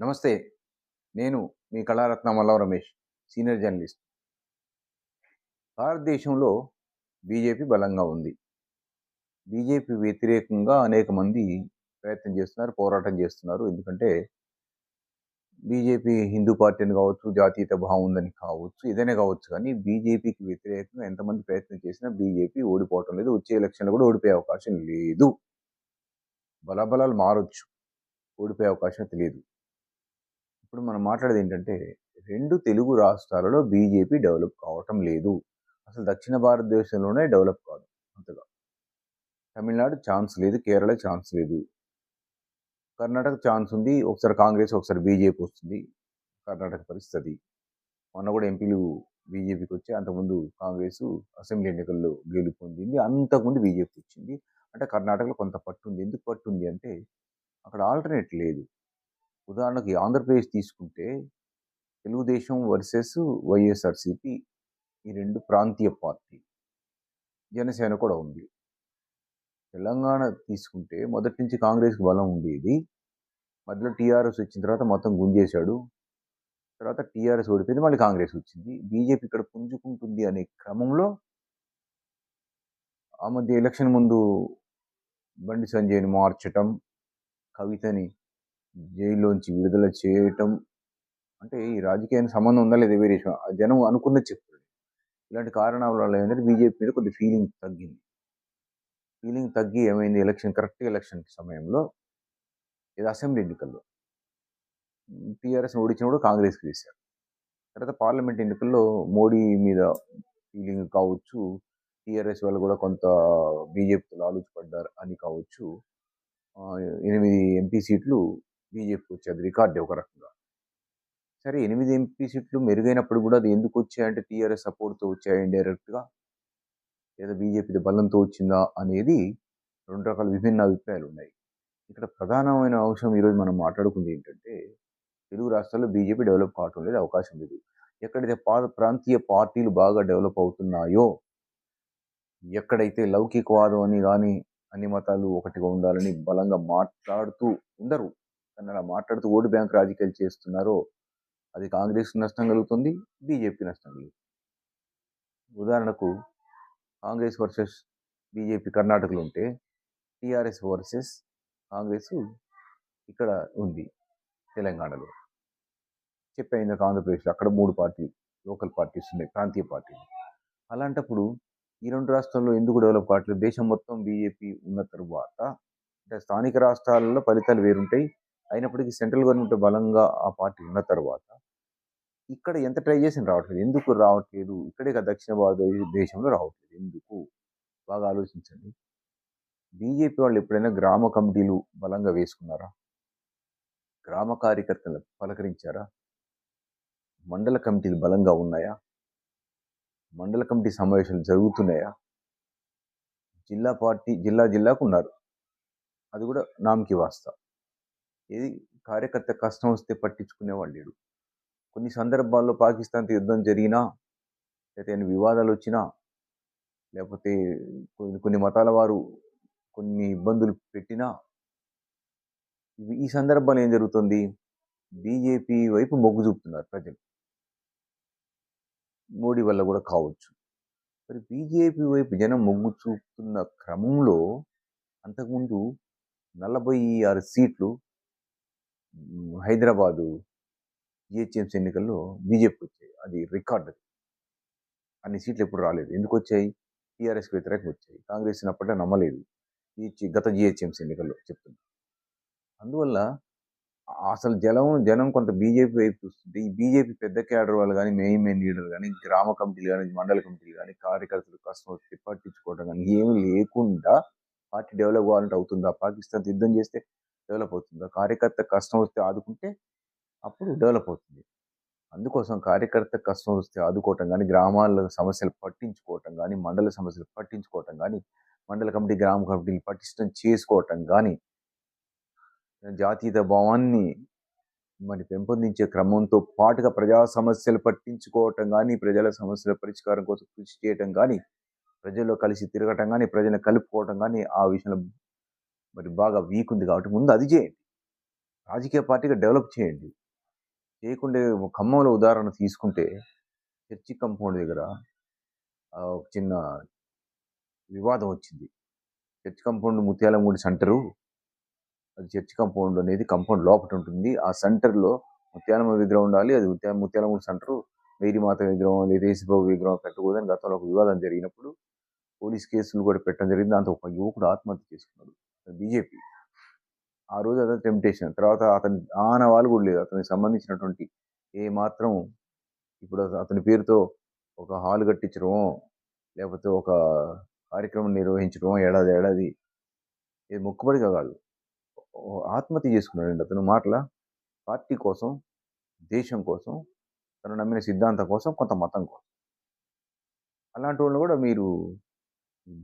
నమస్తే. నేను మీ కళారత్న మల్లవ రమేష్ సీనియర్ జర్నలిస్ట్. భారతదేశంలో బీజేపీ బలంగా ఉంది. బీజేపీ వ్యతిరేకంగా అనేక మంది ప్రయత్నం చేస్తున్నారు పోరాటం చేస్తున్నారు. ఎందుకంటే బీజేపీ హిందూ పార్టీ అని కావచ్చు జాతీయత భావం ఉందని కావచ్చు ఏదైనా కావచ్చు. కానీ బీజేపీకి వ్యతిరేకంగా ఎంతమంది ప్రయత్నం చేసినా బీజేపీ ఓడిపోవటం లేదు. వచ్చే ఎలక్షన్లో కూడా ఓడిపోయే అవకాశం లేదు. బలబలాలు మారొచ్చు. ఓడిపోయే అవకాశం తెలియదు ఇప్పుడు మనం మాట్లాడేది ఏంటంటే రెండు తెలుగు రాష్ట్రాలలో బీజేపీ డెవలప్ కావటం లేదు. అసలు దక్షిణ భారతదేశంలోనే డెవలప్ కాదు అంతగా. తమిళనాడు ఛాన్స్ లేదు కేరళ ఛాన్స్ లేదు. కర్ణాటక ఛాన్స్ ఉంది ఒకసారి కాంగ్రెస్ ఒకసారి బీజేపీ వస్తుంది. కర్ణాటక పరిస్థితి. మొన్న కూడా ఎంపీలు బీజేపీకి వచ్చి అంతకుముందు కాంగ్రెస్ అసెంబ్లీ ఎన్నికల్లో గెలుపొందింది అంతకుముందు బీజేపీ వచ్చింది అంటే కర్ణాటకలో కొంత పట్టుంది ఎందుకు పట్టుంది అంటే అక్కడ ఆల్టర్నేట్ లేదు. ఉదాహరణకి ఆంధ్రప్రదేశ్ తీసుకుంటే తెలుగుదేశం వర్సెస్ వైఎస్ఆర్సిపి ఈ రెండు ప్రాంతీయ పార్టీ జనసేన కూడా ఉంది. తెలంగాణ తీసుకుంటే మొదటి నుంచి కాంగ్రెస్కి బలం ఉండేది. మధ్యలో టీఆర్ఎస్ వచ్చిన తర్వాత మొత్తం గుంజేశాడు. తర్వాత టీఆర్ఎస్ ఓడిపోయింది మళ్ళీ కాంగ్రెస్ వచ్చింది. బీజేపీ ఇక్కడ పుంజుకుంటుంది అనే క్రమంలో ఆ మధ్య ఎలక్షన్ ముందు బండి సంజయ్ని మార్చటం కవితని జైల్లోంచి విడుదల చేయటం అంటే ఈ రాజకీయానికి సంబంధం ఉందా లేదా వేరే విషయం. జనం అనుకున్నది చెప్తుంది ఇలాంటి కారణాల వల్ల ఏంటంటే బీజేపీ మీద కొద్ది ఫీలింగ్ తగ్గింది. ఫీలింగ్ తగ్గి ఏమైంది? ఎలక్షన్ కరెక్ట్ ఎలక్షన్ సమయంలో ఇది అసెంబ్లీ ఎన్నికల్లో టీఆర్ఎస్ ఓడించినప్పుడు కాంగ్రెస్కి వేశారు. తర్వాత పార్లమెంట్ ఎన్నికల్లో మోడీ మీద ఫీలింగ్ కావచ్చు టీఆర్ఎస్ వాళ్ళు కూడా కొంత బీజేపీతో ఆలోచపడ్డారు అని కావచ్చు ఎనిమిది ఎంపీ సీట్లు బీజేపీకి వచ్చేది రికార్డే ఒక రకంగా. సరే ఎనిమిది ఎంపీ సీట్లు మెరుగైనప్పుడు కూడా అది ఎందుకు వచ్చాయంటే టీఆర్ఎస్ సపోర్ట్తో వచ్చాయి ఇండైరెక్ట్గా? లేదా బీజేపీ బలంతో వచ్చిందా అనేది రెండు రకాల విభిన్న అభిప్రాయాలు ఉన్నాయి. ఇక్కడ ప్రధానమైన అంశం ఈరోజు మనం మాట్లాడుకుంది ఏంటంటే తెలుగు రాష్ట్రాల్లో బీజేపీ డెవలప్ కావటం లేదు అవకాశం లేదు. ఎక్కడైతే పా ప్రాంతీయ పార్టీలు బాగా డెవలప్ అవుతున్నాయో ఎక్కడైతే లౌకికవాదం అని కానీ అన్ని మతాలు ఒకటిగా ఉండాలని బలంగా మాట్లాడుతూ ఉండరు. కానీ అలా మాట్లాడుతూ ఓటు బ్యాంక్ రాజకీయాలు చేస్తున్నారో అది కాంగ్రెస్ నష్టం కలుగుతుంది బీజేపీ నష్టం కలుగుతుంది. ఉదాహరణకు కాంగ్రెస్ వర్సెస్ బీజేపీ కర్ణాటకలో ఉంటే టీఆర్ఎస్ వర్సెస్ కాంగ్రెస్ ఇక్కడ ఉంది తెలంగాణలో. చెప్పాను ఆంధ్రప్రదేశ్లో అక్కడ మూడు పార్టీ లోకల్ పార్టీస్ ఉన్నాయి ప్రాంతీయ పార్టీలు. అలాంటప్పుడు ఈ రెండు రాష్ట్రాల్లో ఎందుకు డెవలప్ కావట్లేదు? దేశం మొత్తం బీజేపీ ఉన్న తరువాత అంటే స్థానిక రాష్ట్రాలలో ఫలితాలు వేరుంటాయి అయినప్పటికీ సెంట్రల్ గవర్నమెంట్ బలంగా ఆ పార్టీ ఉన్న తర్వాత ఇక్కడ ఎంత ట్రై చేసినా రావట్లేదు. ఎందుకు రావట్లేదు? ఇక్కడే కదా దక్షిణ భారతదేశంలో రావట్లేదు. ఎందుకు? బాగా ఆలోచించండి. బీజేపీ వాళ్ళు ఎప్పుడైనా గ్రామ కమిటీలు బలంగా వేసుకున్నారా? గ్రామ కార్యకర్తలు పలకరించారా? మండల కమిటీలు బలంగా ఉన్నాయా? మండల కమిటీ సమావేశాలు జరుగుతున్నాయా? జిల్లా పార్టీ జిల్లా జిల్లాకు ఉన్నారు. అది కూడా నామకి వాస్తా ఏది? కార్యకర్త కష్టం వస్తే పట్టించుకునేవాళ్ళు లేడు కొన్ని సందర్భాల్లో పాకిస్తాన్తో యుద్ధం జరిగినా లేకపోతే ఏమైనా వివాదాలు వచ్చినా లేకపోతే కొన్ని కొన్ని మతాల వారు కొన్ని ఇబ్బందులు పెట్టినా ఈ సందర్భాలు ఏం జరుగుతుంది? బీజేపీ వైపు మొగ్గు చూపుతున్నారు ప్రజలు. మోడీ వల్ల కూడా కావచ్చు. మరి బీజేపీ వైపు జనం మొగ్గు చూపుతున్న క్రమంలో అంతకుముందు నలభై ఆరు సీట్లు హైదరాబాదు జిహెచ్ఎంసీ ఎన్నికల్లో బీజేపీ వచ్చాయి. అది రికార్డ్. అది అన్ని సీట్లు ఎప్పుడు రాలేదు. ఎందుకు వచ్చాయి? టీఆర్ఎస్కి వ్యతిరేకంగా వచ్చాయి. కాంగ్రెస్ అప్పట్లో నమ్మలేదు. ఈ గత జిహెచ్ఎంసీ ఎన్నికల్లో చెప్తున్నా. అందువల్ల అసలు జనం జనం కొంత బీజేపీ వైపు చూస్తుంటే ఈ బీజేపీ పెద్ద క్యాడర్ వాళ్ళు కానీ మెయిన్ మెయిన్ లీడర్ కానీ గ్రామ కమిటీలు కానీ మండల కమిటీలు కానీ కార్యకర్తలు కష్టం వస్తే పట్టించుకోవడం కానీ ఏమీ లేకుండా పార్టీ డెవలప్ కావాలంటే అవుతుందా? పాకిస్తాన్ యుద్ధం చేస్తే డెవలప్ అవుతుందా కార్యకర్త కష్టం వస్తే ఆదుకుంటే అప్పుడు డెవలప్ అవుతుంది. అందుకోసం కార్యకర్త కష్టం వస్తే ఆదుకోవటం కానీ గ్రామాల సమస్యలు పట్టించుకోవటం కానీ మండల సమస్యలు పట్టించుకోవటం కానీ మండల కమిటీ గ్రామ కమిటీలు పటిష్టం చేసుకోవటం కానీ జాతీయత భావాన్ని మరి పెంపొందించే క్రమంతో పాటుగా ప్రజా సమస్యలు పట్టించుకోవటం కానీ ప్రజల సమస్యల పరిష్కారం కోసం కృషి చేయటం కానీ ప్రజల్లో కలిసి తిరగటం కానీ ప్రజలను కలుపుకోవటం కానీ ఆ విషయంలో మరి బాగా వీక్ ఉంది కాబట్టి ముందు అది చేయండి. రాజకీయ పార్టీగా డెవలప్ చేయండి. చేయకుండా ఖమ్మంలో ఉదాహరణ తీసుకుంటే చర్చి కంపౌండ్ దగ్గర ఒక చిన్న వివాదం వచ్చింది. చర్చ్ కంపౌండ్ ముత్యాలమూడి సెంటరు అది చర్చ్ కంపౌండ్ అనేది కంపౌండ్ లోపల ఉంటుంది. ఆ సెంటర్లో ముత్యాలమ్మ విగ్రహం ఉండాలి. అది ముత్యా ముత్యాలమూడి సెంటరు మేరీమాత విగ్రహం లేదా యేసుబాబు విగ్రహం పెట్టకూడదని గతంలో ఒక వివాదం జరిగినప్పుడు పోలీస్ కేసులు కూడా పెట్టడం జరిగింది. దాంతో ఒక యువకుడు ఆత్మహత్య చేసుకున్నాడు. బీజేపీ ఆ రోజు అతను టెంప్టేషన్ తర్వాత అతని ఆనవాళ్ళు కూడా లేదు అతనికి సంబంధించినటువంటి ఏ మాత్రం ఇప్పుడు అతని పేరుతో ఒక హాల్ కట్టించడమో లేకపోతే ఒక కార్యక్రమం నిర్వహించడమో ఏడాది ఏడాది ఇది మొక్కుబడిగా కాదు. ఆత్మహత్య చేసుకున్నాడండి అతను. మాటల? పార్టీ కోసం దేశం కోసం తను నమ్మిన సిద్ధాంతం కోసం కొంత మతం కోసం. అలాంటి వాళ్ళు కూడా మీరు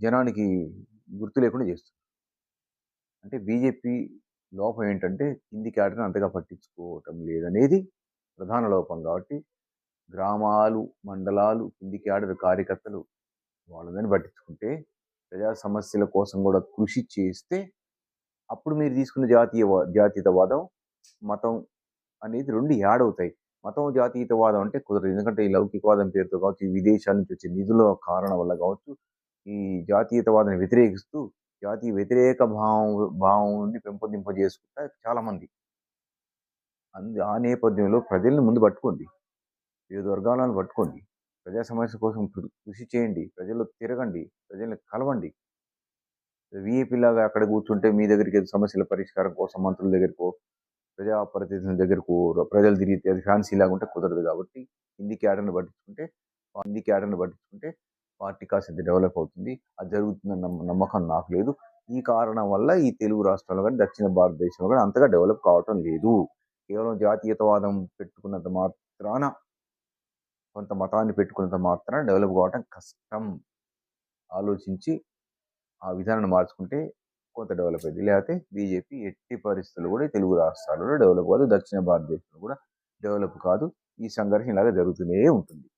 జనానికి గుర్తు లేకుండా చేస్తారు అంటే బీజేపీ లోపం ఏంటంటే కింది క్యాడర్ని అంతగా పట్టించుకోవటం లేదనేది ప్రధాన లోపం కాబట్టి గ్రామాలు మండలాలు కింది క్యాడర్ కార్యకర్తలు వాళ్ళని పట్టించుకుంటే ప్రజా సమస్యల కోసం కూడా కృషి చేస్తే అప్పుడు మీరు తీసుకున్న జాతీయ జాతీయతవాదం మతం అనేది రెండు యాడ్ అవుతాయి. మతం జాతీయతవాదం అంటే కుదరదు. ఎందుకంటే ఈ లౌకికవాదం పేరుతో కావచ్చు ఈ విదేశాల నుంచి వచ్చే నిధుల కారణం వల్ల కావచ్చు ఈ జాతీయతవాదాన్ని వ్యతిరేకిస్తూ జాతీయ వ్యతిరేక భావం భావం నుండి పెంపొందింపజేసుకుంటా చాలామంది. అందు ఆ నేపథ్యంలో ప్రజల్ని ముందు పట్టుకోండి. వివిధ వర్గాలను పట్టుకోండి. ప్రజా సమస్య కోసం కృషి చేయండి. ప్రజల్లో తిరగండి. ప్రజల్ని కలవండి. విఐపి లాగా అక్కడ కూర్చుంటే మీ దగ్గరికి సమస్యల పరిష్కారం కోసం మంత్రుల దగ్గరకో ప్రజా ప్రతినిధుల దగ్గరకు ప్రజలు తిరిగితే అది ఫ్యాన్సీ లాగా ఉంటే కుదరదు కాబట్టి హిందీ క్యాడర్ని పట్టించుకుంటే హిందీ క్యాడర్ని పట్టించుకుంటే పార్టీ కాస్త డెవలప్ అవుతుంది. అది జరుగుతుందన్న నమ్మ- నమ్మకం నాకు లేదు. ఈ కారణం వల్ల ఈ తెలుగు రాష్ట్రాల్లో కానీ దక్షిణ భారతదేశంలో కానీ అంతగా డెవలప్ కావటం లేదు. కేవలం జాతీయతవాదం పెట్టుకున్నంత మాత్రాన కొంత మతాన్ని పెట్టుకున్నంత మాత్రాన డెవలప్ కావటం కష్టం. ఆలోచించి ఆ విధానాన్ని మార్చుకుంటే కొంత డెవలప్ అయింది లేకపోతే బీజేపీ ఎట్టి పరిస్థితులు కూడా తెలుగు రాష్ట్రాలలో డెవలప్ కాదు. దక్షిణ భారతదేశంలో కూడా డెవలప్ కాదు. ఈ సంఘర్షణ ఇలాగే జరుగుతూనే ఉంటుంది.